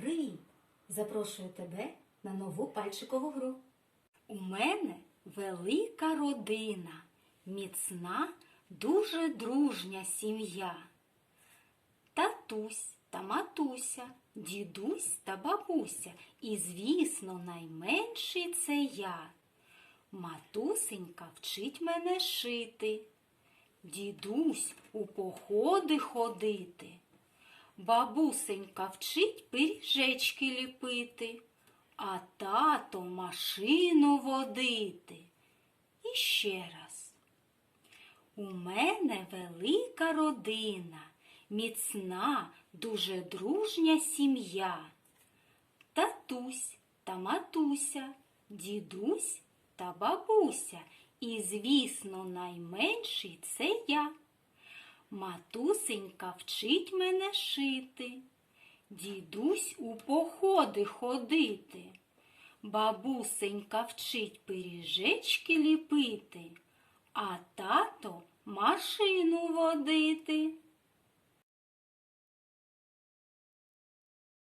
Привіт! Запрошую тебе на нову пальчикову гру. У мене велика родина, міцна, дуже дружня сім'я. Татусь та матуся, дідусь та бабуся, і, звісно, найменший це я. Матусенька вчить мене шити, дідусь у походи ходити. Бабусенька вчить пиріжечки ліпити, а тато машину водити. І ще раз. У мене велика родина, міцна, дуже дружня сім'я. Татусь та матуся, дідусь та бабуся. І, звісно, найменший це я. Матусенька вчить мене шити, дідусь у походи ходити, бабусенька вчить пиріжечки ліпити, а тато машину водити.